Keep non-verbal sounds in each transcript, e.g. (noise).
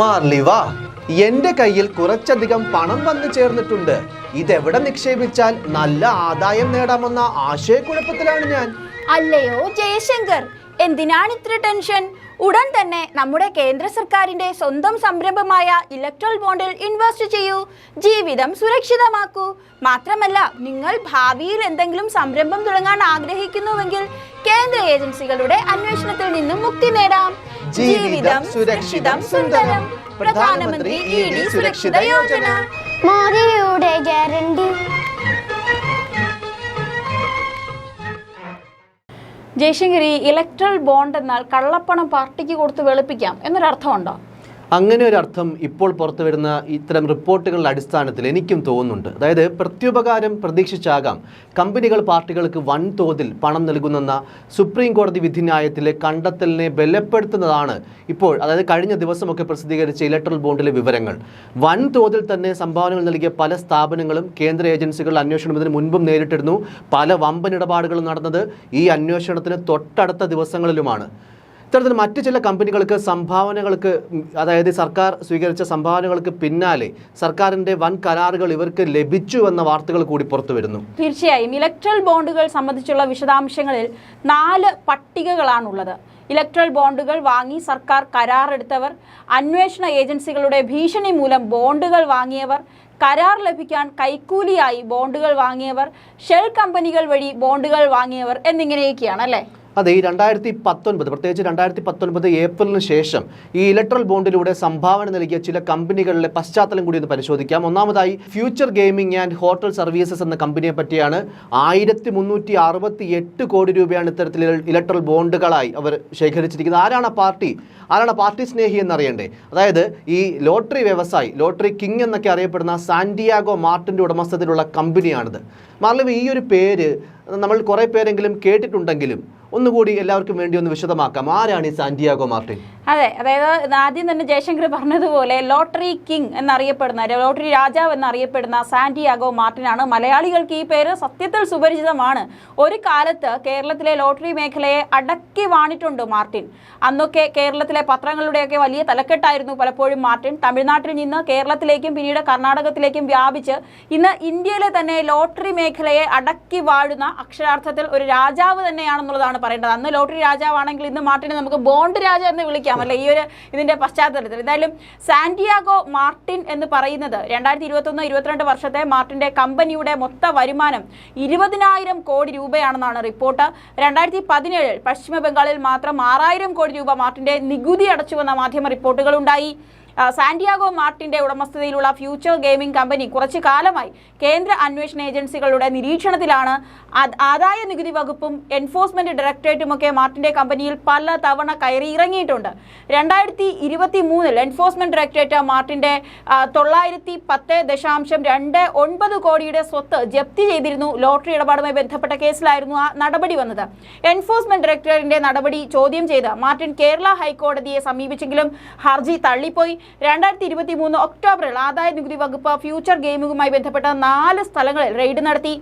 മാർലിവ എന്റെ കയ്യിൽ കുറച്ചധികം പണം വന്നു ചേർന്നിട്ടുണ്ട്. ഇതെവിടെ നിക്ഷേപിച്ചാൽ നല്ല ആദായം നേടാമെന്ന ആശയക്കുഴപ്പത്തിലാണ് ഞാൻ. അല്ലയോ ജയശങ്കർ. എന്തിനാണ് ഇത്ര ടെൻഷൻ? ഉടൻ തന്നെ നമ്മുടെ കേന്ദ്ര സർക്കാരിന്റെ സ്വന്തം സംരംഭമായ ഇലക്ട്രൽ ബോണ്ടിൽ ഇൻവെസ്റ്റ് ചെയ്യൂ. ജീവിതം സുരക്ഷിതമാക്കൂ. മാത്രമല്ല നിങ്ങൾ ഭാവിയിൽ എന്തെങ്കിലും സംരംഭം തുടങ്ങാൻ ആഗ്രഹിക്കുന്നുവെങ്കിൽ കേന്ദ്ര ഏജൻസികളുടെ അന്വേഷണത്തിൽ നിന്നും മുക്തി നേടാം. ജീവിതം സുരക്ഷിതം സുന്ദരം. പ്രധാനമന്ത്രി സുരക്ഷിത യോജന. മോദിയുടെ ഗ്യാരണ്ടി. ജയശങ്കരി ഇലക്ട്രൽ ബോണ്ട് എന്നാൽ കള്ളപ്പണം പാർട്ടിക്ക് കൊടുത്ത് വെളുപ്പിക്കാം എന്നൊരർത്ഥമുണ്ടോ? അങ്ങനെ ഒരു അർത്ഥം ഇപ്പോൾ പുറത്തു വരുന്ന ഇത്തരം റിപ്പോർട്ടുകളുടെ അടിസ്ഥാനത്തിൽ എനിക്കും തോന്നുന്നുണ്ട്. അതായത് പ്രത്യുപകാരം പ്രതീക്ഷിച്ചാകാം കമ്പനികൾ പാർട്ടികൾക്ക് വൻതോതിൽ പണം നൽകുന്നെന്ന സുപ്രീം കോടതി വിധിന്യായത്തിലെ കണ്ടെത്തലിനെ ബലപ്പെടുത്തുന്നതാണ് ഇപ്പോൾ അതായത് കഴിഞ്ഞ ദിവസമൊക്കെ പ്രസിദ്ധീകരിച്ച ഇലക്ട്രൽ ബോണ്ടിലെ വിവരങ്ങൾ. വൻതോതിൽ തന്നെ സംഭാവനകൾ നൽകിയ പല സ്ഥാപനങ്ങളും കേന്ദ്ര ഏജൻസികൾ അന്വേഷണത്തിന് മുൻപും നേരിട്ടിരുന്നു. പല വമ്പൻ ഇടപാടുകളും നടന്നത് ഈ അന്വേഷണത്തിന് തൊട്ടടുത്ത ദിവസങ്ങളിലുമാണ്. ഇത്തരത്തിൽ മറ്റ് ചില കമ്പനികൾക്ക് സംഭാവനകൾക്ക് അതായത് സർക്കാർ സ്വീകരിച്ച സംഭാവനകൾക്ക് പിന്നാലെ സർക്കാരിന്റെ വൻ കരാറുകൾ ഇവർക്ക് ലഭിച്ചു എന്ന വാർത്തകൾ കൂടി പുറത്തു വരുന്നു. തീർച്ചയായും. ഇലക്ട്രൽ ബോണ്ടുകൾ സംബന്ധിച്ചുള്ള വിശദാംശങ്ങളിൽ നാല് പട്ടികകളാണുള്ളത്. ഇലക്ട്രൽ ബോണ്ടുകൾ വാങ്ങി സർക്കാർ കരാറെടുത്തവർ അന്വേഷണ ഏജൻസികളുടെ ഭീഷണി മൂലം ബോണ്ടുകൾ വാങ്ങിയവർ കരാർ ലഭിക്കാൻ കൈക്കൂലിയായി ബോണ്ടുകൾ വാങ്ങിയവർ ഷെൽ കമ്പനികൾ വഴി ബോണ്ടുകൾ വാങ്ങിയവർ എന്നിങ്ങനെയൊക്കെയാണ് അല്ലേ? അതെ ഈ രണ്ടായിരത്തി പത്തൊൻപത് പ്രത്യേകിച്ച് രണ്ടായിരത്തി പത്തൊൻപത് ഏപ്രിലിന് ശേഷം ഈ ഇലക്ട്രൽ ബോണ്ടിലൂടെ സംഭാവന നൽകിയ ചില കമ്പനികളിലെ പശ്ചാത്തലം കൂടി ഒന്ന് പരിശോധിക്കാം. ഒന്നാമതായി future gaming and hotel services എന്ന കമ്പനിയെ പറ്റിയാണ് ആയിരത്തി മുന്നൂറ്റി അറുപത്തി എട്ട് കോടി രൂപയാണ് ഇത്തരത്തിൽ ഇലക്ട്രൽ ബോണ്ടുകളായി അവർ ശേഖരിച്ചിരിക്കുന്നത്. ആരാണ് പാർട്ടി? ആരാണ് പാർട്ടി സ്നേഹി എന്നറിയണ്ടേ? അതായത് ഈ ലോട്ടറി വ്യവസായി ലോട്ടറി കിങ് എന്നൊക്കെ അറിയപ്പെടുന്ന സാന്റിയാഗോ മാർട്ടിന്റെ ഉടമസ്ഥതയിലുള്ള കമ്പനിയാണിത്. മാർലവ് ഈ ഒരു പേര് നമ്മൾ കുറേ പേരെങ്കിലും കേട്ടിട്ടുണ്ടെങ്കിലും ഒന്നുകൂടി എല്ലാവർക്കും വേണ്ടി ഒന്ന് വിശദമാക്കാം. ആരാണ് ഈ സാന്റിയാഗോ മാർട്ടിൻ? അതെ അതായത് ആദ്യം തന്നെ ജയശങ്കർ പറഞ്ഞതുപോലെ ലോട്ടറി കിങ് എന്നറിയപ്പെടുന്ന ലോട്ടറി രാജാവ് എന്നറിയപ്പെടുന്ന സാന്റിയാഗോ മാർട്ടിനാണ്. മലയാളികൾക്ക് ഈ പേര് സത്യത്തിൽ സുപരിചിതമാണ്. ഒരു കാലത്ത് കേരളത്തിലെ ലോട്ടറി മേഖലയെ അടക്കി വാണിട്ടുണ്ട് മാർട്ടിൻ. അന്നൊക്കെ കേരളത്തിലെ പത്രങ്ങളുടെയൊക്കെ വലിയ തലക്കെട്ടായിരുന്നു പലപ്പോഴും മാർട്ടിൻ. തമിഴ്നാട്ടിൽ നിന്ന് കേരളത്തിലേക്കും പിന്നീട് കർണാടകത്തിലേക്കും വ്യാപിച്ച് ഇന്ന് ഇന്ത്യയിലെ തന്നെ ലോട്ടറി മേഖലയെ അടക്കി വാഴുന്ന അക്ഷരാർത്ഥത്തിൽ ഒരു രാജാവ് തന്നെയാണെന്നുള്ളതാണ് പറയേണ്ടത്. അന്ന് ലോട്ടറി രാജാവാണെങ്കിൽ ഇന്ന് മാർട്ടിനെ നമുക്ക് ബോണ്ട് രാജ എന്ന് വിളിക്കാം. അല്ലെ? ഈ ഒരു ഇതിന്റെ പശ്ചാത്തലത്തിൽ. എന്തായാലും സാന്റിയാഗോ മാർട്ടിൻ എന്ന് പറയുന്നത് രണ്ടായിരത്തി ഇരുപത്തൊന്ന് ഇരുപത്തിരണ്ട് വർഷത്തെ മാർട്ടിന്റെ കമ്പനിയുടെ മൊത്ത വരുമാനം ഇരുപതിനായിരം കോടി രൂപയാണെന്നാണ് റിപ്പോർട്ട്. രണ്ടായിരത്തി പതിനേഴിൽ പശ്ചിമ ബംഗാളിൽ മാത്രം ആറായിരം കോടി രൂപ മാർട്ടിന്റെ നികുതി അടച്ചുവെന്ന മാധ്യമ റിപ്പോർട്ടുകളുണ്ടായി. ആ, സാന്റിയാഗോ മാർട്ടിന്റെ ഉടമസ്ഥതയിലുള്ള ഫ്യൂച്ചർ ഗെയിമിംഗ് കമ്പനി കുറച്ചു കാലമായി കേന്ദ്ര അന്വേഷണ ഏജൻസികളുടെ നിരീക്ഷണത്തിലാണ്. ആദായ നികുതി വകുപ്പും എൻഫോഴ്സ്മെന്റ് ഡയറക്ടറേറ്റും ഒക്കെ മാർട്ടിന്റെ കമ്പനിയിൽ പല തവണ കയറി ഇറങ്ങിയിട്ടുണ്ട്. രണ്ടായിരത്തി ഇരുപത്തി മൂന്നിൽ എൻഫോഴ്സ്മെന്റ് ഡയറക്ടറേറ്റ് മാർട്ടിന്റെ തൊള്ളായിരത്തി പത്ത് ദശാംശം രണ്ട് ഒൻപത് കോടിയുടെ സ്വത്ത് ജപ്തി ചെയ്തിരുന്നു. ലോട്ടറി ഇടപാടുമായി ബന്ധപ്പെട്ട കേസിലായിരുന്നു ആ നടപടി വന്നത്. എൻഫോഴ്സ്മെന്റ് ഡയറക്ടറേറ്റിന്റെ നടപടി ചോദ്യം ചെയ്ത് മാർട്ടിൻ കേരള ഹൈക്കോടതിയെ സമീപിച്ചെങ്കിലും ഹർജി തള്ളിപ്പോയി. രണ്ടായിരത്തി ഇരുപത്തി മൂന്ന് ഒക്ടോബറിൽ ആദായ നികുതി വകുപ്പ് ഫ്യൂച്ചർ ഗെയിമിംഗുമായി ബന്ധപ്പെട്ട നാല് സ്ഥലങ്ങളിൽ റെയ്ഡ് നടത്തി.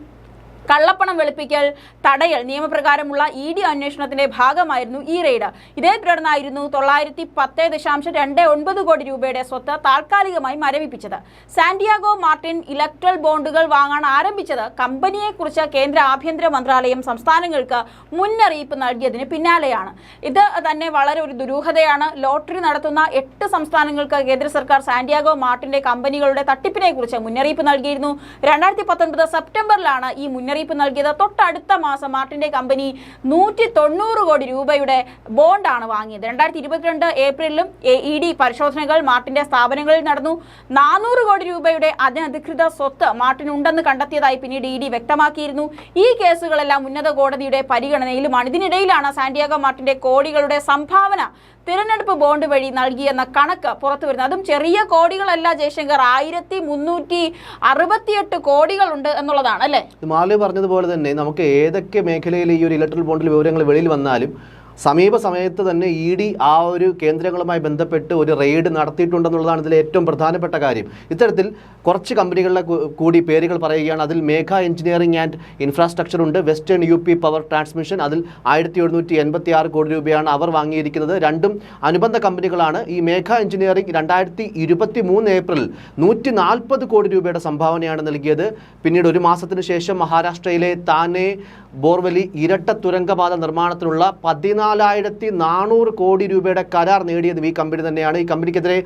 കള്ളപ്പണം വെളുപ്പിക്കൽ തടയൽ നിയമപ്രകാരമുള്ള ഇ ഡി അന്വേഷണത്തിന്റെ ഭാഗമായിരുന്നു ഈ റെയ്ഡ്. ഇതേ തുടർന്നായിരുന്നു തൊള്ളായിരത്തി പത്ത് ദശാംശം രണ്ട് ഒൻപത് കോടി രൂപയുടെ സ്വത്ത് താൽക്കാലികമായി മരവിപ്പിച്ചത്. സാന്റിയാഗോ മാർട്ടിൻ ഇലക്ട്രൽ ബോണ്ടുകൾ വാങ്ങാൻ ആരംഭിച്ചത് കമ്പനിയെക്കുറിച്ച് കേന്ദ്ര ആഭ്യന്തര മന്ത്രാലയം സംസ്ഥാനങ്ങൾക്ക് മുന്നറിയിപ്പ് നൽകിയതിന് പിന്നാലെയാണ്. ഇത് തന്നെ വളരെ ഒരു ദുരൂഹതയാണ്. ലോട്ടറി നടത്തുന്ന എട്ട് സംസ്ഥാനങ്ങൾക്ക് കേന്ദ്ര സർക്കാർ സാന്റിയാഗോ മാർട്ടിന്റെ കമ്പനികളുടെ തട്ടിപ്പിനെ കുറിച്ച് മുന്നറിയിപ്പ് നൽകിയിരുന്നു. രണ്ടായിരത്തി പത്തൊൻപത് സെപ്റ്റംബറിലാണ് ഈ മുന്നറിയിപ്പ് നൽകിയത്. തൊട്ടടുത്ത മാസം മാർട്ടിന്റെ കമ്പനി നൂറ്റി തൊണ്ണൂറ് കോടി രൂപയുടെ ബോണ്ടാണ് വാങ്ങിയത്. രണ്ടായിരത്തി ഇരുപത്തിരണ്ട് ഏപ്രിലിലും ഇ ഡി പരിശോധനകൾ മാർട്ടിന്റെ സ്ഥാപനങ്ങളിൽ നടന്നു. നാനൂറ് കോടി രൂപയുടെ അനധികൃത സ്വത്ത് മാർട്ടിനുണ്ടെന്ന് കണ്ടെത്തിയതായി പിന്നീട് ഇ ഡി വ്യക്തമാക്കിയിരുന്നു. ഈ കേസുകളെല്ലാം ഉന്നത കോടതിയുടെ പരിഗണനയിലുമാണ്. ഇതിനിടയിലാണ് സാന്റിയാഗോ മാർട്ടിന്റെ കോടികളുടെ സംഭാവന തിരഞ്ഞെടുപ്പ് ബോണ്ട് വഴി നൽകിയെന്ന കണക്ക് പുറത്തു വരുന്നത് അതും ചെറിയ കോടികളല്ല ജയശങ്കർ ആയിരത്തി മുന്നൂറ്റി അറുപത്തിയെട്ട് കോടികളുണ്ട് എന്നുള്ളതാണ് അല്ലേ? പറഞ്ഞതുപോലെ തന്നെ നമുക്ക് ഏതൊക്കെ മേഖലയിൽ ഈ ഒരു ഇലക്ട്രൽ ബോണ്ടിൽ വിവരങ്ങൾ വെളിയിൽ വന്നാലും സമീപ സമയത്ത് തന്നെ ഇ ഡി ആ ഒരു കേന്ദ്രങ്ങളുമായി ബന്ധപ്പെട്ട് ഒരു റെയ്ഡ് നടത്തിയിട്ടുണ്ടെന്നുള്ളതാണ് ഇതിലെ ഏറ്റവും പ്രധാനപ്പെട്ട കാര്യം. ഇത്തരത്തിൽ കുറച്ച് കമ്പനികളുടെ കൂടി പേരുകൾ പറയുകയാണ്. അതിൽ മേഘ എഞ്ചിനീയറിംഗ് ആൻഡ് ഇൻഫ്രാസ്ട്രക്ചർ ഉണ്ട്. Western U P power transmission അതിൽ ആയിരത്തി എഴുന്നൂറ്റി എൺപത്തി ആറ് കോടി രൂപയാണ് അവർ വാങ്ങിയിരിക്കുന്നത്. രണ്ടും അനുബന്ധ കമ്പനികളാണ്. ഈ മേഘ എഞ്ചിനീയറിംഗ് രണ്ടായിരത്തി ഇരുപത്തി മൂന്ന് ഏപ്രിൽ നൂറ്റി നാൽപ്പത് കോടി രൂപയുടെ സംഭാവനയാണ് നൽകിയത്. പിന്നീട് ഒരു മാസത്തിന് ശേഷം മഹാരാഷ്ട്രയിലെ താനെ ബോർവലി ഇരട്ട തുരങ്കപാത നിർമ്മാണത്തിനുള്ള പതിനാലായിരത്തി നാനൂറ് കോടി രൂപയുടെ കരാർ നേടിയതും ഈ കമ്പനി തന്നെയാണ്. ഈ കമ്പനിക്കെതിരെ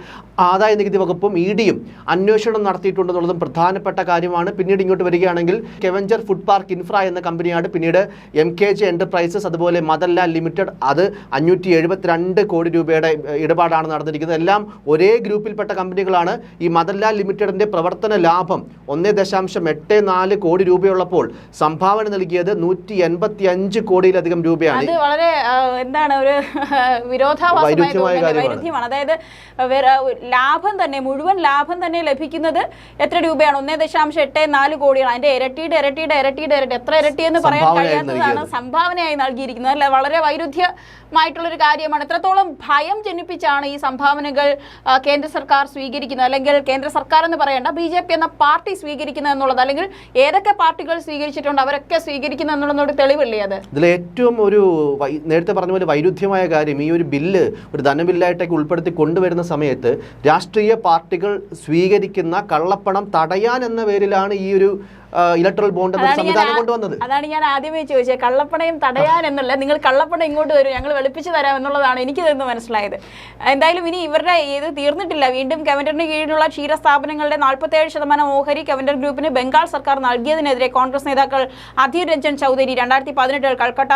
ആദായ നികുതി വകുപ്പും ഇ ഡിയും അന്വേഷണം നടത്തിയിട്ടുണ്ടെന്നുള്ളതും പ്രധാനപ്പെട്ട കാര്യമാണ്. പിന്നീട് ഇങ്ങോട്ട് വരികയാണെങ്കിൽ കെവഞ്ചർ ഫുഡ് പാർക്ക് ഇൻഫ്ര എന്ന കമ്പനിയാണ് പിന്നീട് എം കെ ജെ എന്റർപ്രൈസസ് അതുപോലെ മദല്ല ലിമിറ്റഡ് അത് അഞ്ഞൂറ്റി എഴുപത്തിരണ്ട് കോടി രൂപയുടെ ഇടപാടാണ് നടന്നിരിക്കുന്നത്. എല്ലാം ഒരേ ഗ്രൂപ്പിൽപ്പെട്ട കമ്പനികളാണ്. ഈ മദല്ല ലിമിറ്റഡിന്റെ പ്രവർത്തന ലാഭം ഒന്നേ ദശാംശം എട്ട് നാല് കോടി രൂപയുള്ളപ്പോൾ സംഭാവന നൽകിയത് നൂറ്റി എൺപത്തി അഞ്ച് കോടിയിലധികം രൂപയാണ്. വളരെ എന്താണ് ഒരു (laughs) വിരോധാഭാസമായി. വൈരുദ്ധ്യമാണ്. അതായത് ലാഭം തന്നെ മുഴുവൻ ലാഭം തന്നെ ലഭിക്കുന്നത് എത്ര രൂപയാണ്? ഒന്നേ ദശാംശം എട്ട് നാല് കോടിയാണ്. അതിന്റെ ഇരട്ടിയുടെ ഇരട്ടിയുടെ ഇരട്ടിയുടെ ഇരട്ടി എത്ര ഇരട്ടി എന്ന് പറയാൻ കഴിയാത്തതാണ്. സംഭാവനയായി നൽകിയിരിക്കുന്നത്. അല്ല? വളരെ വൈരുദ്ധ്യമായിട്ടുള്ള ഒരു കാര്യമാണ്. എത്രത്തോളം ഭയം ജനിപ്പിച്ചാണ് ഈ സംഭാവനകൾ കേന്ദ്ര സർക്കാർ സ്വീകരിക്കുന്നത്? അല്ലെങ്കിൽ കേന്ദ്ര സർക്കാർ എന്ന് പറയേണ്ട ബി ജെ പി എന്ന പാർട്ടി സ്വീകരിക്കുന്നത് എന്നുള്ളത്? അല്ലെങ്കിൽ ഏതൊക്കെ പാർട്ടികൾ സ്വീകരിച്ചിട്ടുണ്ട് അവരൊക്കെ സ്വീകരിക്കുന്നത് എന്നുള്ളതൊരു തെളിവല്ലേ അത്? ഇതിൽ ഏറ്റവും ഒരു നേരത്തെ പറഞ്ഞ പോലെ വൈരുദ്ധ്യമായ കാര്യം ഈ ഒരു ബില്ല് ഒരു ധനബില്ലായിട്ടൊക്കെ ഉൾപ്പെടുത്തി കൊണ്ടുവരുന്ന സമയത്ത് രാഷ്ട്രീയ പാർട്ടികൾ സ്വീകരിക്കുന്ന കള്ളപ്പണം തടയാൻ എന്ന പേരിലാണ് ഈ ഒരു ഇലക്ട്രൽ ബോണ്ട് എന്ന സംവിധാനം കൊണ്ടുവന്നത്. അതാണ് ഞാൻ ആദ്യമേ ചോദിച്ചത്. കള്ളപ്പണയും തടയാൻ എന്നല്ല നിങ്ങൾ കള്ളപ്പണം ഇങ്ങോട്ട് വരും ഞങ്ങൾ വെളുപ്പിച്ച് തരാം എന്നുള്ളതാണ് എനിക്ക് ഇതെന്ന് മനസ്സിലായത്. എന്തായാലും ഇനി ഇവരുടെ ഇത് തീർന്നിട്ടില്ല. വീണ്ടും കവൻഡറിന് കീഴിലുള്ള ക്ഷീര സ്ഥാപനങ്ങളുടെ നാൽപ്പത്തേഴ് ശതമാനം ഓഹരി കവൻഡർ ഗ്രൂപ്പിന് ബംഗാൾ സർക്കാർ നൽകിയതിനെതിരെ കോൺഗ്രസ് നേതാക്കൾ അധീർ രഞ്ജൻ ചൗധരി രണ്ടായിരത്തി പതിനെട്ടിൽ കൽക്കട്ട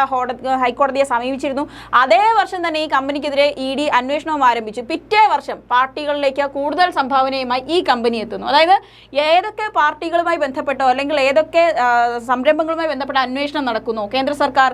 ഹൈക്കോടതിയെ സമീപിച്ചിരുന്നു. അതേ വർഷം തന്നെ ഈ കമ്പനിക്കെതിരെ ഇ ഡി അന്വേഷണവും ആരംഭിച്ചു. പിറ്റേ വർഷം പാർട്ടികളിലേക്ക് കൂടുതൽ സംഭാവനയുമായി ഈ കമ്പനി എത്തുന്നു. അതായത് ഏതൊക്കെ പാർട്ടികളുമായി ബന്ധപ്പെട്ടോ അല്ലെങ്കിൽ ഏതൊക്കെ സംരംഭങ്ങളുമായി ബന്ധപ്പെട്ട അന്വേഷണം നടക്കുന്നു? കേന്ദ്ര സർക്കാർ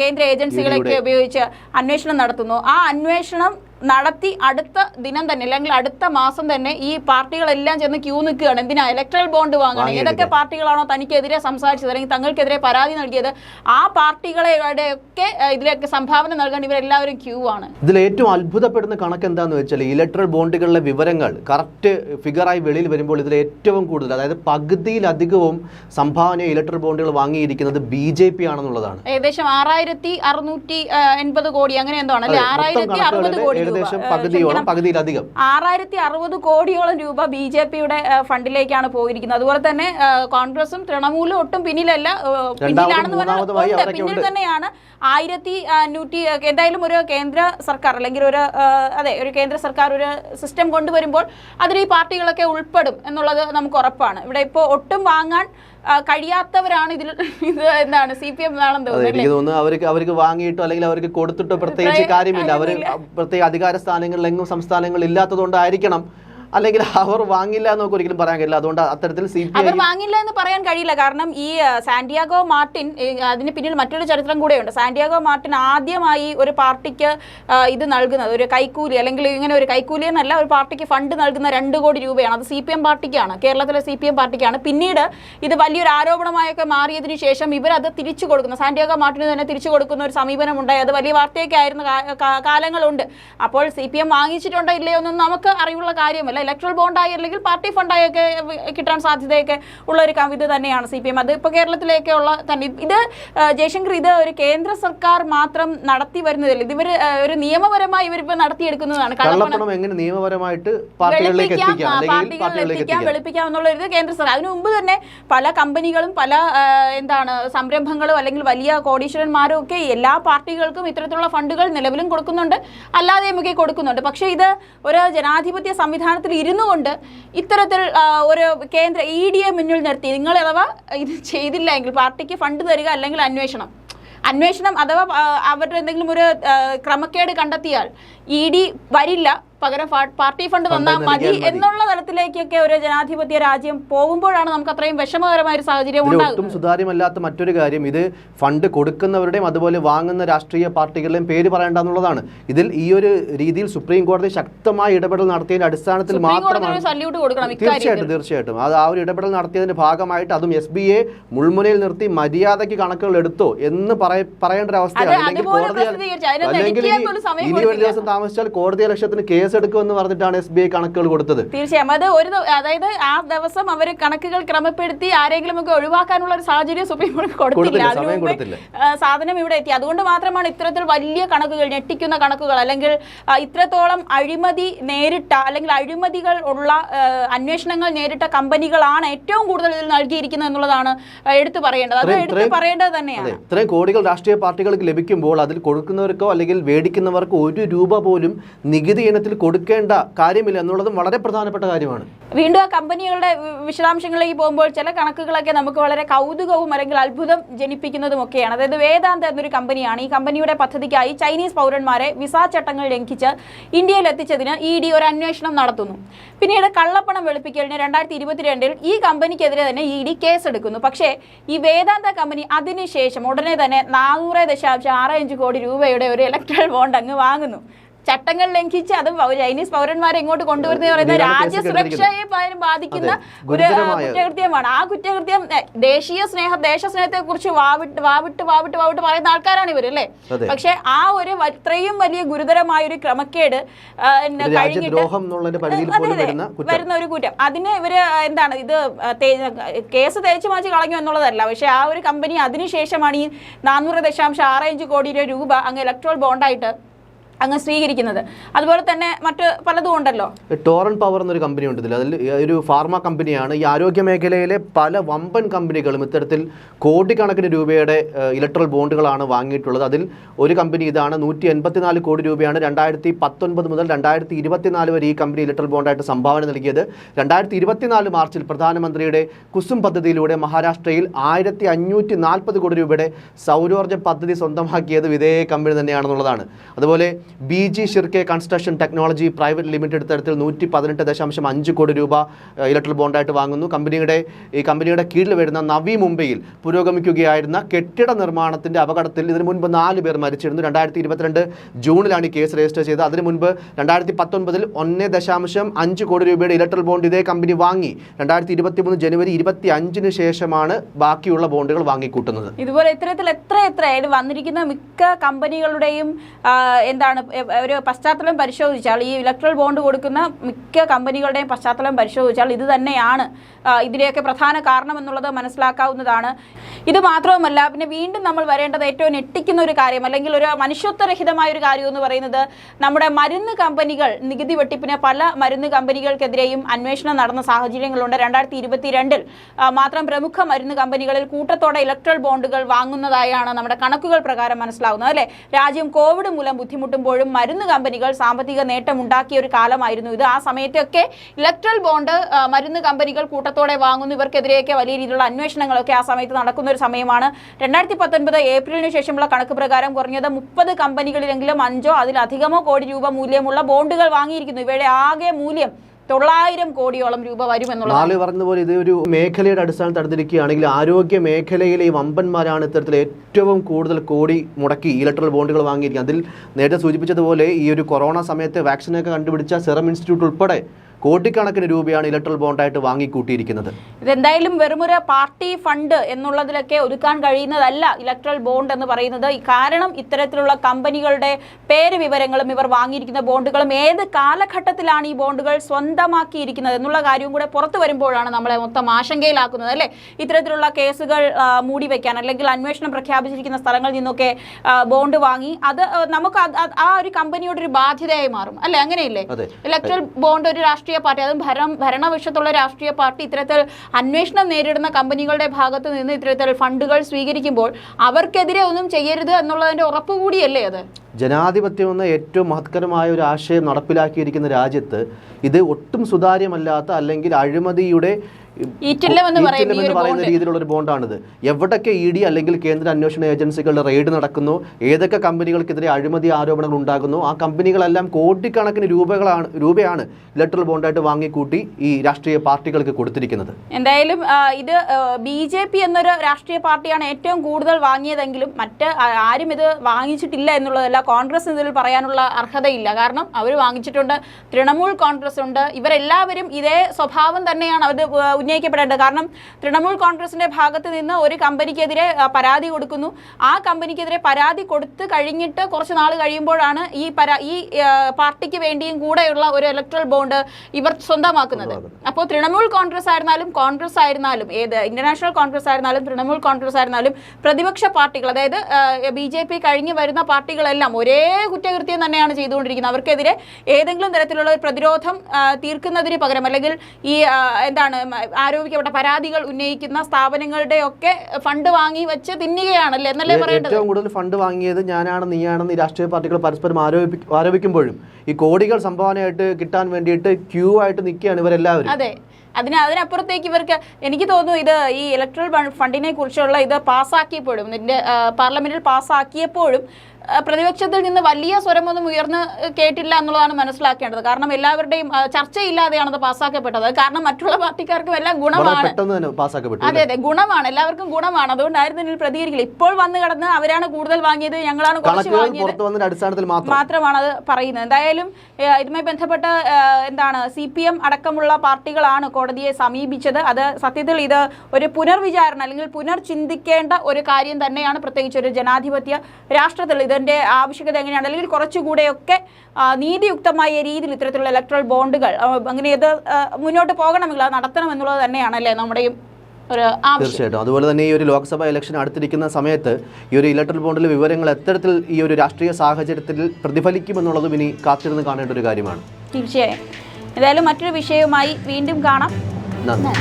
കേന്ദ്ര ഏജൻസികളൊക്കെ ഉപയോഗിച്ച് അന്വേഷണം നടത്തുന്നു. ആ അന്വേഷണം നടത്തി അടുത്ത ദിനം തന്നെ അല്ലെങ്കിൽ അടുത്ത മാസം തന്നെ ഈ പാർട്ടികളെല്ലാം ചെന്ന് ക്യൂ നിൽക്കുകയാണ്. എന്തിനാ? ഇലക്ട്രൽ ബോണ്ട് വാങ്ങണം. ഏതൊക്കെ പാർട്ടികളാണോ തനിക്കെതിരെ സംസാരിച്ചത് അല്ലെങ്കിൽ തങ്ങൾക്കെതിരെ പരാതി നൽകിയത് ആ പാർട്ടികളുടെ ഒക്കെ ഇതിലേക്ക് സംഭാവന നൽകാൻ ഇവരെല്ലാവരും ക്യൂ ആണ്. ഇതിൽ ഏറ്റവും അത്ഭുതപ്പെടുന്ന കണക്ക് എന്താന്ന് വെച്ചാൽ ഇലക്ട്രൽ ബോണ്ടുകളിലെ വിവരങ്ങൾ കറക്റ്റ് ഫിഗറായി വെളിയിൽ വരുമ്പോൾ ഇതിൽ ഏറ്റവും കൂടുതൽ അതായത് പകുതിയിലധികവും സംഭാവന ഇലക്ട്രൽ ബോണ്ടുകൾ വാങ്ങിയിരിക്കുന്നത് ബി ജെ പി ആണെന്നുള്ളതാണ്. ഏകദേശം ആറായിരത്തി അറുന്നൂറ്റി എൺപത് കോടി അങ്ങനെ എന്തോ ആണ്. അല്ലെ? ആറായിരത്തി അറുപത് കോടി ഏകദേശം പകുതിയോളം. പകുതിയിലധികം. ആറായിരത്തി അറുപത് കോടിയോളം രൂപ ബി ജെ പിയുടെ ഫണ്ടിലേക്കാണ് പോയിരിക്കുന്നത്. അതുപോലെ തന്നെ കോൺഗ്രസും തൃണമൂലും ഒട്ടും പിന്നിലല്ല പിന്നിലാണെന്ന് പറഞ്ഞാൽ പിന്നിൽ തന്നെയാണ് ആയിരത്തി അഞ്ഞൂറ്റി എന്തായാലും ഒരു കേന്ദ്ര സർക്കാർ അല്ലെങ്കിൽ ഒരു അതെ ഒരു കേന്ദ്ര സർക്കാർ ഒരു സിസ്റ്റം കൊണ്ടുവരുമ്പോൾ അതിൽ ഈ പാർട്ടികളൊക്കെ ഉൾപ്പെടും എന്നുള്ളത് നമുക്ക് ഉറപ്പാണ്. ഇവിടെ ഇപ്പോൾ ഒട്ടും വാങ്ങാൻ കഴിയാത്തവരാണ് ഇതിൽ (laughs) ഇത് എന്താണ് സി പി എം ആണെന്ന് തോന്നുന്നത് തോന്നുന്നു എനിക്ക് തോന്നുന്നു അവർക്ക് അവർക്ക് വാങ്ങിയിട്ടോ അല്ലെങ്കിൽ അവർക്ക് കൊടുത്തിട്ടോ പ്രത്യേകിച്ച് കാര്യമില്ല അവർ. പ്രത്യേക അധികാര സ്ഥാനങ്ങളിലെങ്ങും സംസ്ഥാനങ്ങളിൽ ഇല്ലാത്തതുകൊണ്ടായിരിക്കണം അല്ലെങ്കിൽ അവർ വാങ്ങില്ല എന്നൊക്കെ ഒരിക്കലും പറയാൻ കഴിയില്ല. അതുകൊണ്ട് അത്തരത്തിൽ സി അവർ വാങ്ങില്ല എന്ന് പറയാൻ കഴിയില്ല. കാരണം ഈ സാന്റിയാഗോ മാർട്ടിൻ അതിന് പിന്നിൽ മറ്റൊരു ചരിത്രം കൂടെയുണ്ട്. സാന്റിയാഗോ മാർട്ടിൻ ആദ്യമായി ഒരു പാർട്ടിക്ക് ഇത് നൽകുന്നത്. ഒരു കൈക്കൂലി അല്ലെങ്കിൽ ഇങ്ങനെ ഒരു കൈക്കൂലി എന്നല്ല ഒരു പാർട്ടിക്ക് ഫണ്ട് നൽകുന്ന രണ്ട് കോടി രൂപയാണ്. അത് സി പി എം പാർട്ടിക്കാണ്. കേരളത്തിലെ സി പി എം പാർട്ടിക്കാണ്. പിന്നീട് ഇത് വലിയൊരു ആരോപണമായൊക്കെ മാറിയതിനു ശേഷം ഇവരത് തിരിച്ചു കൊടുക്കുന്നു. സാന്റിയാഗോ മാർട്ടിന് തന്നെ തിരിച്ചു കൊടുക്കുന്ന ഒരു സമീപനം ഉണ്ടായി അത് വലിയ വാർത്തയൊക്കെ ആയിരുന്ന. കാലങ്ങളുണ്ട്. അപ്പോൾ സി പി എം വാങ്ങിച്ചിട്ടുണ്ടോ ഇല്ലയോ എന്നൊന്നും നമുക്ക് അറിവുള്ള കാര്യമല്ല. ഇലക്ട്രൽ ബോണ്ടായി അല്ലെങ്കിൽ പാർട്ടി ഫണ്ടായൊക്കെ കിട്ടാൻ സാധ്യതയൊക്കെ ഉള്ള ഒരു കവിത തന്നെയാണ് സി പി എം അത് ഇപ്പോൾ കേരളത്തിലേക്ക് ഉള്ള തന്നെ. ഇത് ജയശങ്കർ ഇത് ഒരു കേന്ദ്ര സർക്കാർ മാത്രം നടത്തി വരുന്നതല്ല? ഇത് ഇവർ ഒരു നിയമപരമായി ഇവരിപ്പോൾ നടത്തിയെടുക്കുന്നതാണ്. കള്ളപ്പണം എങ്ങനെ നിയമപരമായിട്ട് പാർട്ടികളിലേക്ക് വെളുപ്പിക്കാം, എത്തിക്കാം? എന്നുള്ള ഒരു കേന്ദ്ര സർക്കാർ. അതിനു മുമ്പ് തന്നെ പല കമ്പനികളും പല എന്താണ് സംരംഭങ്ങളും അല്ലെങ്കിൽ വലിയ കോടീശ്വരന്മാരും ഒക്കെ എല്ലാ പാർട്ടികൾക്കും ഇത്തരത്തിലുള്ള ഫണ്ടുകൾ നിലവിലും കൊടുക്കുന്നുണ്ട്. അല്ലാതെയും ഒക്കെ കൊടുക്കുന്നുണ്ട്. പക്ഷേ ഇത് ഒരു ജനാധിപത്യ സംവിധാനത്തിൽ ഇരുന്നു കൊണ്ട് ഇത്തരത്തിൽ ഒരു കേന്ദ്ര ഇ ഡി എ മുന്നിൽ നിർത്തി. നിങ്ങൾ അഥവാ ഇത് ചെയ്തില്ല എങ്കിൽ പാർട്ടിക്ക് ഫണ്ട് തരിക അല്ലെങ്കിൽ അന്വേഷണം. അന്വേഷണം അഥവാ അവരുടെ എന്തെങ്കിലും ഒരു ക്രമക്കേട് കണ്ടെത്തിയാൽ ഇ ഡി വരില്ല. പകരം പാർട്ടി ഫണ്ട് തന്നാൽ മതി എന്നുള്ള തലത്തിലേക്കൊക്കെ ഒരു ജനാധിപത്യ രാജ്യം പോകുമ്പോഴാണ് നമുക്ക് അത്രയും വിഷമകരമായ ഒരു സാഹചര്യം ഒട്ടും സുതാര്യമല്ലാത്ത മറ്റൊരു കാര്യം ഇത് ഫണ്ട് കൊടുക്കുന്നവരുടെയും അതുപോലെ വാങ്ങുന്ന രാഷ്ട്രീയ പാർട്ടികളുടെയും പേര് പറയേണ്ട എന്നുള്ളതാണ്. ഇതിൽ ഈ ഒരു രീതിയിൽ സുപ്രീം കോടതി ശക്തമായ ഇടപെടൽ നടത്തിയതിന്റെ അടിസ്ഥാനത്തിൽ മാത്രമാണ് തീർച്ചയായിട്ടും തീർച്ചയായിട്ടും. അത് ആ ഒരു ഇടപെടൽ നടത്തിയതിന്റെ ഭാഗമായിട്ട് അതും എസ് ബി എ മുൾമുനയിൽ നിർത്തി മര്യാദയ്ക്ക് കണക്കുകൾ എടുത്തോ എന്ന് പറയ- പറയേണ്ട ഒരു അവസ്ഥയാണ്. അല്ലെങ്കിൽ കോടതി അല്ലെങ്കിൽ ഇനി- ഒരു ദിവസം താമസിച്ചാൽ കോടതി ലക്ഷ്യത്തിന് കേസ് എടുക്കുമെന്ന് പറഞ്ഞിട്ടാണ് എസ് ബി ഐ കണക്കുകൾ കൊടുത്തത്. തീർച്ചയായും. അത് ഒരു അതായത് ആ ദിവസം അവർ കണക്കുകൾ ക്രമപ്പെടുത്തി ആരെങ്കിലും ഒക്കെ ഒഴിവാക്കാനുള്ള ഒരു സാഹചര്യം സുപ്രീം കോടതി കൊടുത്തില്ല. സാധനം ഇവിടെ എത്തി. അതുകൊണ്ട് മാത്രമാണ് ഇത്തരത്തിൽ വലിയ കണക്കുകൾ ഞെട്ടിക്കുന്ന കണക്കുകൾ അല്ലെങ്കിൽ ഇത്രത്തോളം അഴിമതി നേരിട്ട അല്ലെങ്കിൽ അഴിമതികൾ ഉള്ള അന്വേഷണങ്ങൾ നേരിട്ട കമ്പനികളാണ് ഏറ്റവും കൂടുതൽ ഇതിൽ നൽകിയിരിക്കുന്നത് എന്നുള്ളതാണ് എടുത്തു പറയേണ്ടത്. അത് എടുത്തു പറയേണ്ടത് തന്നെയാണ്. ഇത്രയും കോടികൾ രാഷ്ട്രീയ പാർട്ടികൾക്ക് ലഭിക്കുമ്പോൾ അതിൽ കൊടുക്കുന്നവർക്കോ അല്ലെങ്കിൽ മേടിക്കുന്നവർക്കോ ഒരു രൂപ പോലും നികുതി ഇനത്തിൽ കൊടുക്കേണ്ട കാര്യമില്ല എന്നുള്ളതും വളരെ പ്രധാനപ്പെട്ട കാര്യമാണ്. വീണ്ടും ആ കമ്പനികളുടെ വിശദാംശങ്ങളിലേക്ക് പോകുമ്പോൾ ചില കണക്കുകളൊക്കെ നമുക്ക് വളരെ കൗതുകവും അല്ലെങ്കിൽ അത്ഭുതം ജനിപ്പിക്കുന്നതും ഒക്കെയാണ് അതായത് വേദാന്ത എന്നൊരു കമ്പനിയാണ്. ഈ കമ്പനിയുടെ പദ്ധതിക്കായി ചൈനീസ് പൗരന്മാരെ വിസ ചട്ടങ്ങൾ ലംഘിച്ച് ഇന്ത്യയിൽ എത്തിച്ചതിന് ഇ ഡി ഒരു അന്വേഷണം നടത്തുന്നു. പിന്നീട് കള്ളപ്പണം വെളുപ്പിക്കലിന് രണ്ടായിരത്തി ഇരുപത്തിരണ്ടിൽ ഈ കമ്പനിക്കെതിരെ തന്നെ ഇ ഡി കേസെടുക്കുന്നു. പക്ഷേ ഈ വേദാന്ത കമ്പനി അതിനുശേഷം ഉടനെ തന്നെ നാനൂറ് ദശാംശം ആറ് അഞ്ച് കോടി രൂപയുടെ ഒരു ഇലക്ട്രൽ ബോണ്ട് അങ്ങ് വാങ്ങുന്നു. ചട്ടങ്ങൾ ലംഘിച്ച് അത് ചൈനീസ് പൗരന്മാരെ ഇങ്ങോട്ട് കൊണ്ടുവരുന്ന പറയുന്ന രാജ്യസുരക്ഷയെ ബാധിക്കുന്ന. ഒരു കുറ്റകൃത്യമാണ്. ആ കുറ്റകൃത്യം ദേശീയ സ്നേഹം ദേശസ്നേഹത്തെ കുറിച്ച് വാവിട്ട് വാവിട്ട് വാവിട്ട് വാവിട്ട് പറയുന്ന ആൾക്കാരാണ് ഇവർ അല്ലേ? പക്ഷെ ആ ഒരു ഇത്രയും വലിയ ഗുരുതരമായ ഒരു ക്രമക്കേട് കഴിഞ്ഞിട്ട് വരുന്ന ഒരു കുറ്റം. അതിന് ഇവർ എന്താണ് ഇത് കേസ് തേച്ചു മാറ്റി കളഞ്ഞു എന്നുള്ളതല്ല. പക്ഷെ ആ ഒരു കമ്പനി അതിനുശേഷമാണ് ഈ നാനൂറ് ദശാംശം ആറ് അഞ്ച് കോടി രൂപ അങ്ങ് ഇലക്ട്രോൾ ബോണ്ടായിട്ട് അങ്ങ് സ്വീകരിക്കുന്നത്. അതുപോലെ തന്നെ മറ്റു പലതും ഉണ്ടല്ലോ. ടോറൻ പവർ എന്നൊരു കമ്പനി ഉണ്ട് അതിൽ ഒരു ഫാർമ കമ്പനിയാണ്. ഈ ആരോഗ്യ മേഖലയിലെ പല വമ്പൻ കമ്പനികളും ഇത്തരത്തിൽ കോടിക്കണക്കിന് രൂപയുടെ ഇലക്ട്രൽ ബോണ്ടുകളാണ് വാങ്ങിയിട്ടുള്ളത്. അതിൽ ഒരു കമ്പനി ഇതാണ്. നൂറ്റി എൺപത്തിനാല് കോടി രൂപയാണ് രണ്ടായിരത്തി പത്തൊൻപത് മുതൽ രണ്ടായിരത്തി ഇരുപത്തിനാല് വരെ ഈ കമ്പനി ഇലക്ട്രൽ ബോണ്ടായിട്ട് സംഭാവന നൽകിയത്. രണ്ടായിരത്തി ഇരുപത്തിനാല് മാർച്ചിൽ പ്രധാനമന്ത്രിയുടെ കുസും പദ്ധതിയിലൂടെ മഹാരാഷ്ട്രയിൽ ആയിരത്തി അഞ്ഞൂറ്റി നാൽപ്പത് കോടി രൂപയുടെ സൗരോർജ പദ്ധതി സ്വന്തമാക്കിയത് ഇതേ കമ്പനി തന്നെയാണെന്നുള്ളതാണ്. അതുപോലെ B G Shirke construction technology private limited തരത്തിൽ നൂറ്റി പതിനെട്ട് ദശാംശം അഞ്ച് കോടി രൂപ ഇലക്ട്രിക് ബോണ്ടായിട്ട് വാങ്ങുന്നു. കമ്പനിയുടെ ഈ കമ്പനിയുടെ കീഴിൽ വരുന്ന നവി മുംബൈയിൽ പുരോഗമിക്കുകയായിരുന്ന കെട്ടിട നിർമ്മാണത്തിന്റെ അപകടത്തിൽ ഇതിനു മുൻപ് നാല് പേർ മരിച്ചിരുന്നു. രണ്ടായിരത്തി ഇരുപത്തിരണ്ട് ജൂണിലാണ് ഈ കേസ് രജിസ്റ്റർ ചെയ്തത്. അതിനു മുൻപ് രണ്ടായിരത്തി പത്തൊൻപതിൽ ഒന്ന് ദശാംശം അഞ്ച് കോടി രൂപയുടെ ഇലക്ട്രൽ ബോണ്ട് ഇതേ കമ്പനി വാങ്ങി. രണ്ടായിരത്തി ഇരുപത്തി മൂന്ന് ജനുവരി ഇരുപത്തി അഞ്ചിന് ശേഷമാണ് ബാക്കിയുള്ള ബോണ്ടുകൾ വാങ്ങിക്കൂട്ടുന്നത്. ഇതുപോലെ ഇത്തരത്തിൽ എത്ര എത്ര വന്നിരിക്കുന്ന മിക്ക കമ്പനികളുടെയും ആ, എന്താണ് ഒരു പശ്ചാത്തലം പരിശോധിച്ചാൽ ഈ ഇലക്ട്രൽ ബോണ്ട് കൊടുക്കുന്ന മിക്ക കമ്പനികളുടെയും പശ്ചാത്തലം പരിശോധിച്ചാൽ ഇത് തന്നെയാണ് ഇതിലെയൊക്കെ പ്രധാന കാരണം എന്നുള്ളത് മനസ്സിലാക്കാവുന്നതാണ്. ഇത് മാത്രവുമല്ല പിന്നെ വീണ്ടും നമ്മൾ വരേണ്ടത് ഏറ്റവും ഞെട്ടിക്കുന്ന ഒരു കാര്യം അല്ലെങ്കിൽ ഒരു മനുഷ്യത്വരഹിതമായ ഒരു കാര്യം എന്ന് പറയുന്നത് നമ്മുടെ മരുന്ന് കമ്പനികൾ നികുതി വെട്ടിപ്പിന് പല മരുന്ന് കമ്പനികൾക്കെതിരെയും അന്വേഷണം നടന്ന സാഹചര്യങ്ങളുണ്ട്. രണ്ടായിരത്തി ഇരുപത്തിരണ്ടിൽ മാത്രം പ്രമുഖ മരുന്ന് കമ്പനികളിൽ കൂട്ടത്തോടെ ഇലക്ട്രൽ ബോണ്ടുകൾ വാങ്ങുന്നതായാണ് നമ്മുടെ കണക്കുകൾ പ്രകാരം മനസ്സിലാവുന്നത് അല്ലെ? രാജ്യം കോവിഡ് മൂലം ബുദ്ധിമുട്ടുമ്പോഴും മരുന്ന് കമ്പനികൾ സാമ്പത്തിക നേട്ടം ഉണ്ടാക്കിയ ഒരു കാലമായിരുന്നു ഇത്. ആ സമയത്തൊക്കെ ഇലക്ട്രൽ ബോണ്ട് മരുന്ന് കമ്പനികൾ കൂട്ടത്തോടെ വാങ്ങുന്നു. ഇവർക്കെതിരെയൊക്കെ വലിയ രീതിയിലുള്ള അന്വേഷണങ്ങളൊക്കെ ആ സമയത്ത് നടക്കുന്ന ഒരു സമയമാണ്. രണ്ടായിരത്തി പത്തൊൻപത് ഏപ്രിലിന് ശേഷമുള്ള കണക്ക് പ്രകാരം കുറഞ്ഞത് മുപ്പത് കമ്പനികളിലെങ്കിലും അഞ്ചോ അതിലധികമോ കോടി രൂപ മൂല്യമുള്ള ബോണ്ടുകൾ വാങ്ങിയിരിക്കുന്നു. ഇവയുടെ ആകെ മൂല്യം തൊള്ളായിരം കോടിയോളം രൂപ വരുമെന്നുള്ള നാല് പറഞ്ഞതുപോലെ ഇത് ഒരു മേഖലയുടെ അടിസ്ഥാനത്തിൽ അടുത്തിരിക്കുകയാണെങ്കിൽ ആരോഗ്യ മേഖലയിലെ ഈ വമ്പന്മാരാണ് ഇത്തരത്തിൽ ഏറ്റവും കൂടുതൽ കോടി മുടക്കി ഇലക്ട്രൽ ബോണ്ടുകൾ വാങ്ങിയിരിക്കുന്നത്. അതിൽ നേരത്തെ സൂചിപ്പിച്ചതുപോലെ ഈ ഒരു കൊറോണ സമയത്ത് വാക്സിനൊക്കെ കണ്ടുപിടിച്ച സെറം ഇൻസ്റ്റിറ്റ്യൂട്ട് ഉൾപ്പെടെ കോടിക്കണക്കിന് രൂപയാണ് ഇലക്ട്രൽ ബോണ്ടായിട്ട് വാങ്ങിക്കൂട്ടിയിരിക്കുന്നത്. ഇതെന്തായാലും വെറുമൊരു പാർട്ടി ഫണ്ട് എന്നുള്ളതിലൊക്കെ ഒതുക്കാൻ കഴിയുന്നതല്ല ഇലക്ട്രൽ ബോണ്ട് എന്ന് പറയുന്നത്. കാരണം ഇത്തരത്തിലുള്ള കമ്പനികളുടെ പേര് വിവരങ്ങളും ഇവർ വാങ്ങിയിരിക്കുന്ന ബോണ്ടുകളും ഏത് കാലഘട്ടത്തിലാണ് ഈ ബോണ്ടുകൾ സ്വന്തമാക്കിയിരിക്കുന്നത് എന്നുള്ള കാര്യവും കൂടെ പുറത്തു വരുമ്പോഴാണ് നമ്മളെ മൊത്തം ആശങ്കയിലാക്കുന്നത് അല്ലേ? ഇത്തരത്തിലുള്ള കേസുകൾ മൂടി വെക്കാൻ അല്ലെങ്കിൽ അന്വേഷണം പ്രഖ്യാപിച്ചിരിക്കുന്ന സ്ഥലങ്ങളിൽ നിന്നൊക്കെ ബോണ്ട് വാങ്ങി അത് നമുക്ക് ആ ഒരു കമ്പനിയുടെ ഒരു ബാധ്യതയായി മാറും. അല്ലെ? അങ്ങനെയല്ലേ. ഇലക്ട്രൽ ബോണ്ട് ഒരു രാഷ്ട്രീയ പാർട്ടി അതും ഭരണം ഭരണപക്ഷത്തുള്ള രാഷ്ട്രീയ പാർട്ടി ഇത്തരത്തിൽ അന്വേഷണം നേരിടുന്ന കമ്പനികളുടെ ഭാഗത്ത് നിന്ന് ഇത്തരത്തിൽ ഫണ്ടുകൾ സ്വീകരിക്കുമ്പോൾ അവർക്കെതിരെ ഒന്നും ചെയ്യരുത് എന്നുള്ളതിന്റെ ഉറപ്പ് കൂടിയല്ലേ അത്? ജനാധിപത്യം എന്ന ഏറ്റവും മഹത്കരമായ ഒരു ആശയം നടപ്പിലാക്കിയിരിക്കുന്ന രാജ്യത്ത് ഇത് ഒട്ടും സുതാര്യമല്ലാത്ത അല്ലെങ്കിൽ അഴിമതിയുടെ പറയുന്ന. രീതിയിലുള്ള ഒരു ബോണ്ടാണിത്. എവിടൊക്കെ ഇ ഡി അല്ലെങ്കിൽ കേന്ദ്ര അന്വേഷണ ഏജൻസികളുടെ റെയ്ഡ് നടക്കുന്നു ഏതൊക്കെ കമ്പനികൾക്കെതിരെ അഴിമതി ആരോപണങ്ങൾ ഉണ്ടാകുന്നു ആ കമ്പനികളെല്ലാം കോടിക്കണക്കിന് രൂപകളാണ് രൂപയാണ് ഇലക്ട്രൽ ബോണ്ടായിട്ട് വാങ്ങിക്കൂട്ടി ഈ രാഷ്ട്രീയ പാർട്ടികൾക്ക് കൊടുത്തിരിക്കുന്നത്. എന്തായാലും ഇത് ബി ജെ പി എന്നൊരു രാഷ്ട്രീയ പാർട്ടിയാണ് ഏറ്റവും കൂടുതൽ വാങ്ങിയതെങ്കിലും മറ്റ് ആരും ഇത് വാങ്ങിച്ചിട്ടില്ല എന്നുള്ളതല്ല കോൺഗ്രസ് ഇതിൽ പറയാനുള്ള അർഹതയില്ല. കാരണം അവർ വാങ്ങിച്ചിട്ടുണ്ട് തൃണമൂൽ കോൺഗ്രസ് ഉണ്ട്. ഇവരെല്ലാവരും ഇതേ സ്വഭാവം തന്നെയാണ് അവർ ഉന്നയിക്കപ്പെടേണ്ടത് കാരണം തൃണമൂൽ കോൺഗ്രസിന്റെ ഭാഗത്ത് നിന്ന് ഒരു കമ്പനിക്കെതിരെ പരാതി കൊടുക്കുന്നു. ആ കമ്പനിക്കെതിരെ പരാതി കൊടുത്ത് കഴിഞ്ഞിട്ട് കുറച്ച് നാൾ കഴിയുമ്പോഴാണ് ഈ പരാ ഈ പാർട്ടിക്ക് വേണ്ടിയും കൂടെയുള്ള ഒരു ഇലക്ട്രൽ ബോണ്ട് ഇവർ സ്വന്തമാക്കുന്നത്. അപ്പോൾ തൃണമൂൽ കോൺഗ്രസ് ആയിരുന്നാലും കോൺഗ്രസ് ആയിരുന്നാലും ഏത് ഇന്റർനാഷണൽ കോൺഗ്രസ് ആയിരുന്നാലും തൃണമൂൽ കോൺഗ്രസ് ആയിരുന്നാലും പ്രതിപക്ഷ പാർട്ടികൾ അതായത് ബി ജെ പി കഴിഞ്ഞ് വരുന്ന പാർട്ടികളെല്ലാം ഒരേ കുറ്റകൃത്യം തന്നെയാണ് ചെയ്തുകൊണ്ടിരിക്കുന്നത്. അവർക്കെതിരെ ഏതെങ്കിലും തരത്തിലുള്ള ഒരു പ്രതിരോധം തീർക്കുന്നതിന് പകരം അല്ലെങ്കിൽ ഈ എന്താണ് ആരോപിക്കപ്പെട്ട പരാതികൾ ഉന്നയിക്കുന്ന സ്ഥാപനങ്ങളുടെ ഒക്കെ ഫണ്ട് വാങ്ങി വെച്ച് തിന്നുകയാണല്ലേ? എന്നല്ലേ പറയേണ്ടത്? ഏറ്റവും കൂടുതൽ ഫണ്ട് വാങ്ങിയത് ഞാനാണ് നീയാണെന്ന് ഈ രാഷ്ട്രീയ പാർട്ടികൾ പരസ്പരം ആരോപി ആരോപിക്കുമ്പോഴും ഈ കോടികൾ സംഭാവനയായിട്ട് കിട്ടാൻ വേണ്ടിയിട്ട് ക്യൂ ആയിട്ട് നിൽക്കുകയാണ് ഇവരെല്ലാവരും. അതെ. അതിന് അതിനപ്പുറത്തേക്ക് ഇവർക്ക് എനിക്ക് തോന്നുന്നു ഇത് ഈ ഇലക്ട്രൽ ഫണ്ടിനെ കുറിച്ചുള്ള ഇത് പാസ്സാക്കിയപ്പോഴും പാർലമെന്റിൽ പാസ്സാക്കിയപ്പോഴും ആ, പ്രതിപക്ഷത്തിൽ നിന്ന് വലിയ സ്വരമൊന്നും ഉയർന്ന് കേട്ടില്ല എന്നുള്ളതാണ് മനസ്സിലാക്കേണ്ടത്. കാരണം എല്ലാവരുടെയും ചർച്ചയില്ലാതെയാണ് അത് പാസ്സാക്കപ്പെട്ടത്. കാരണം മറ്റുള്ള പാർട്ടിക്കാർക്കും എല്ലാം ഗുണമാണ്. അതെ അതെ. ഗുണമാണ്. എല്ലാവർക്കും ഗുണമാണ്. അതുകൊണ്ടായിരുന്നു ഇതിൽ പ്രതികരിക്കില്ല ഇപ്പോൾ വന്നു കിടന്ന് അവരാണ് കൂടുതൽ വാങ്ങിയത് ഞങ്ങളാണ് കുറച്ച് വാങ്ങിയത് മാത്രമാണ് അത് പറയുന്നത്. എന്തായാലും ഇതുമായി ബന്ധപ്പെട്ട് എന്താണ് സി പി എം അടക്കമുള്ള പാർട്ടികളാണ് കോടതിയെ സമീപിച്ചത്. അത് സത്യത്തിൽ ഇത് ഒരു പുനർവിചാരണ അല്ലെങ്കിൽ പുനർചിന്തിക്കേണ്ട ഒരു കാര്യം തന്നെയാണ്. പ്രത്യേകിച്ച് ഒരു ജനാധിപത്യ രാഷ്ട്രത്തിൽ ഇതിന്റെ ആവശ്യകത എങ്ങനെയാണ്? അല്ലെങ്കിൽ കുറച്ചുകൂടെയൊക്കെ നീതിയുക്തമായ രീതിയിൽ ഇത്തരത്തിലുള്ള ഇലക്ട്രൽ ബോണ്ടുകൾ അങ്ങനെ ഇത് മുന്നോട്ട് പോകണമെങ്കിൽ അത് നടത്തണം എന്നുള്ളത് തന്നെയാണല്ലേ നമ്മുടെയും തീർച്ചയായിട്ടും. അതുപോലെ തന്നെ ഈ ഒരു ലോക്സഭാ ഇലക്ഷൻ അടുത്തിരിക്കുന്ന സമയത്ത് ഈ ഒരു ഇലക്ട്രൽ ബോണ്ടിലെ വിവരങ്ങൾ എത്തരത്തിൽ ഈ ഒരു രാഷ്ട്രീയ സാഹചര്യത്തിൽ പ്രതിഫലിക്കുമെന്നുള്ളതും ഇനി കാത്തിരുന്ന് കാണേണ്ട ഒരു കാര്യമാണ്. തീർച്ചയായും. എന്തായാലും മറ്റൊരു വിഷയവുമായി വീണ്ടും കാണാം. നന്ദി.